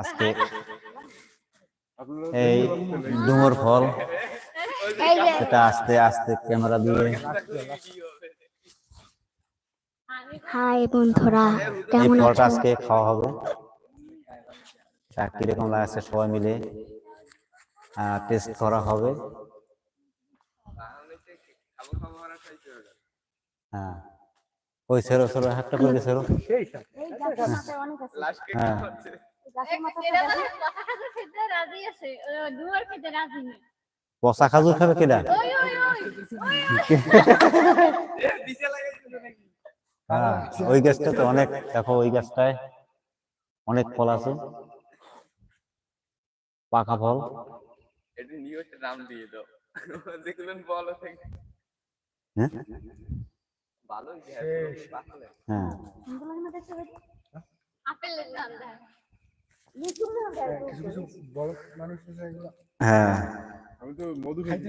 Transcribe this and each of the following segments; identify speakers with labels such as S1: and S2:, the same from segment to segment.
S1: আজকে এই ডুমুর ফল। এটা আস্তে আস্তে ক্যামেরা দিয়ে।
S2: হাই বন্ধুরা কেমন আছো
S1: আজকে খাওয়া হবে। তা কীরকম লাগছে সবাই মিলে? টেস্ট করা হবে। হ্যাঁ। ওই সেরো সেরো হাতটা করে সেরো। হ্যাঁ। পচা খাজুর খাবে কেডা হ্যাঁ ওই গাছটা তো অনেক দেখো ওই গাছটায় অনেক ফল আছে। পাকা ফল।
S3: এটা নিয়ে নাম দিয়ে দাও। দেখলেন বলো থেকে
S1: হ্যাঁ? হ্যাঁ
S4: কিছু কিছু বড় মানুষ
S1: হ্যাঁ।
S4: আমি তো মধু খাইতে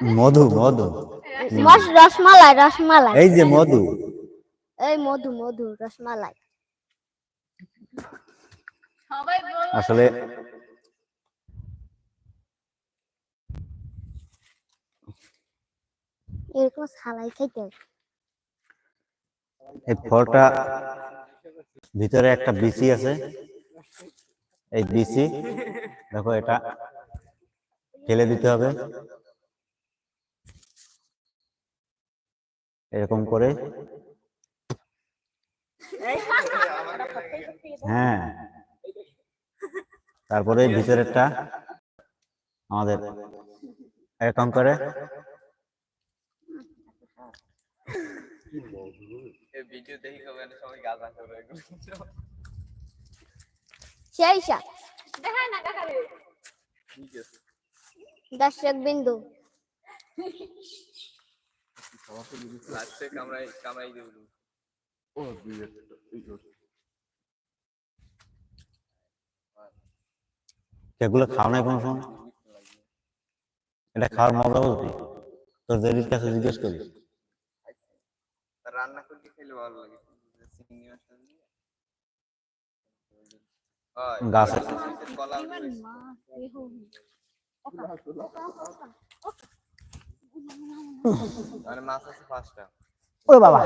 S1: মধু মধু।
S2: রস রসমালাই রসমালাই।
S1: এই যে মধু।
S2: এই মধু মধু রসমালাই।
S1: আসলে
S2: এরকম ছালাই খাইতে
S1: এই ফলটা ভিতরে একটা বিচি আছে। এই বিচি, দেখো এটা ফেলে দিতে হবে। এরকম করে। হ্যাঁ। তারপরে ভিতরেরটা আমাদের এরকম করে
S3: এই ভিডিও দেখি ঠিক আছে।
S2: দর্শক বিন্দু।
S3: লাস্টে কামড়াই কামড়াই দেবো
S4: ও দুই এই
S1: খাও নাই কোনো সময়? এটা খাওয়ার মজা বলতে। তোর দেরির কাছে জিজ্ঞেস করি
S3: তা রান্না করতে খেলে ভালো লাগে। চিংড়ি
S1: গাছে।
S3: মানে মাছ আছে পাঁচটা।
S1: ও বাবা।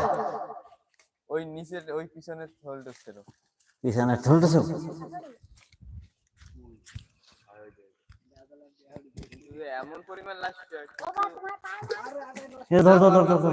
S3: ওই নিচের ওই পিছনের থলটা ছিল।
S1: পিছনে ঠুলতেছো
S3: কিন্তু এমন পরিমাণ লাগছে
S1: ধর ধর ধর ধর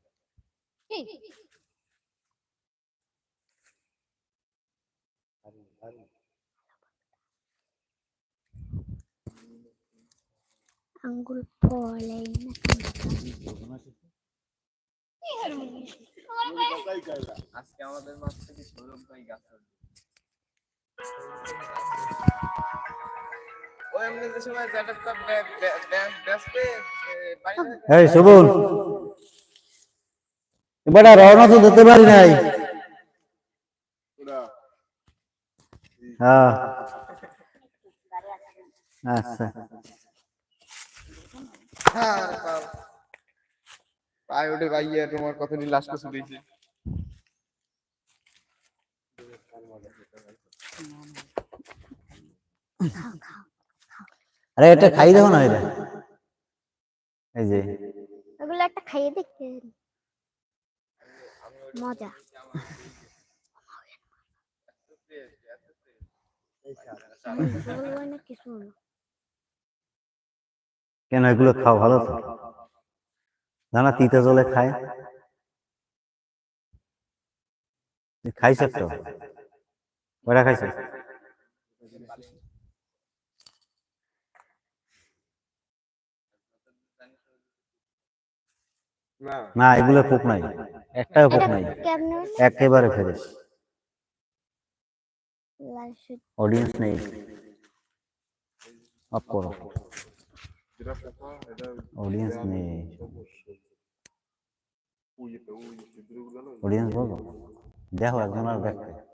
S2: আঙ্গুল ফলে
S3: আজকে আমাদের মাছ থেকে সৌরভ ভাই গাছ। উঠবে। ও
S1: এবারে রওনা তো দিতে পারি নাই। হ্যাঁ। আচ্ছা।
S3: হ্যাঁ, বাবা। পায়ে ওঠে ভাইয়া তোমার কথা নিয়ে লাস্ট শুনেছি
S1: আরে এটা খাই দেবো না এটা। এই যে।
S2: ওগুলো একটা খাইয়ে দেখতে। মজা বলব না কিছু না
S1: কেন এগুলো খাও? ভালো তো। জানা তিতা জলে খায়? খাইছ তো। ওরা খাইছ?
S3: না।
S1: না এগুলো পোক নাই। একটাও পোক নাই? একেবারে ফ্রেশ অডিয়েন্স নেই। অফ করো। অডিয়েন্স নেই। অডিয়েন্স বলো। দেখো একজন আর দেখতে।